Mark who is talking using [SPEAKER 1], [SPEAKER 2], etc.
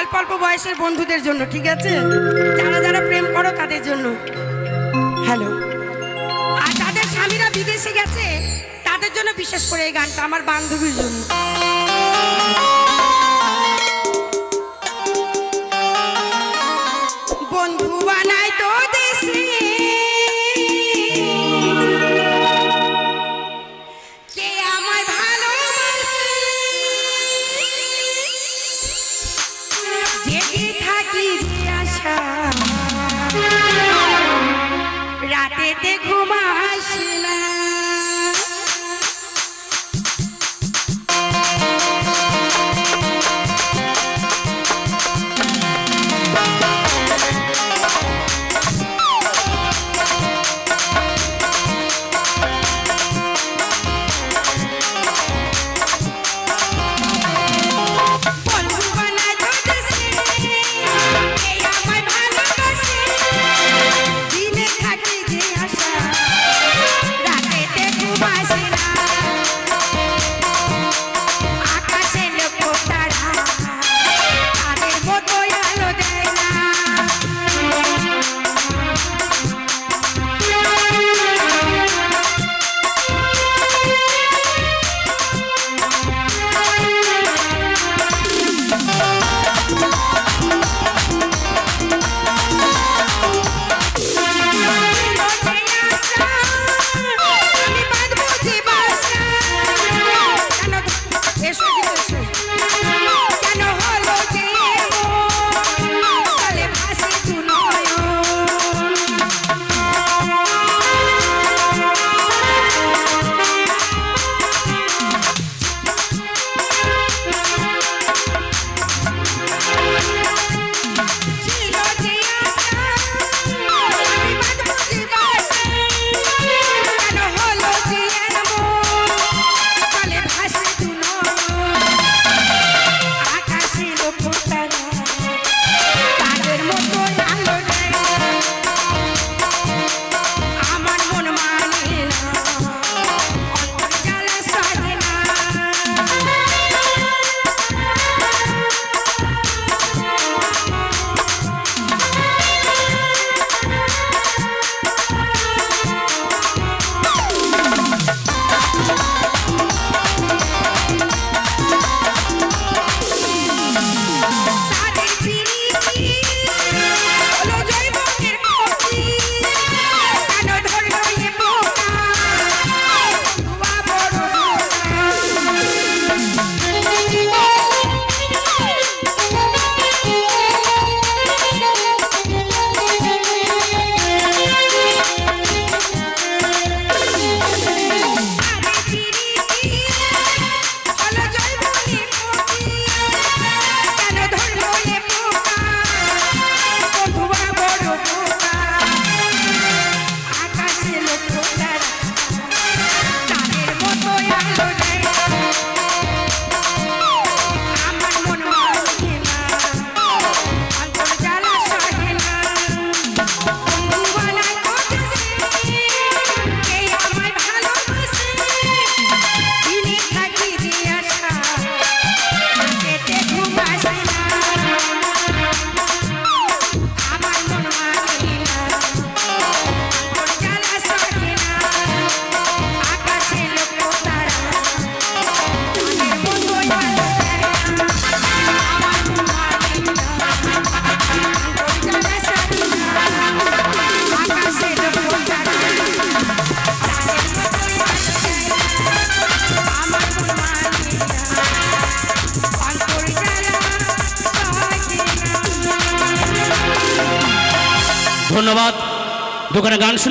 [SPEAKER 1] অল্প অল্প বয়সের বন্ধুদের জন্য, ঠিক আছে? যারা যারা প্রেম করো তাদের জন্য। হ্যালো আর যাদের স্বামীরা বিদেশে গেছে, তাদের জন্য বিশেষ করে এই গানটা আমার বান্ধবীর জন্য।
[SPEAKER 2] धन्यवाद दोकने गान शुने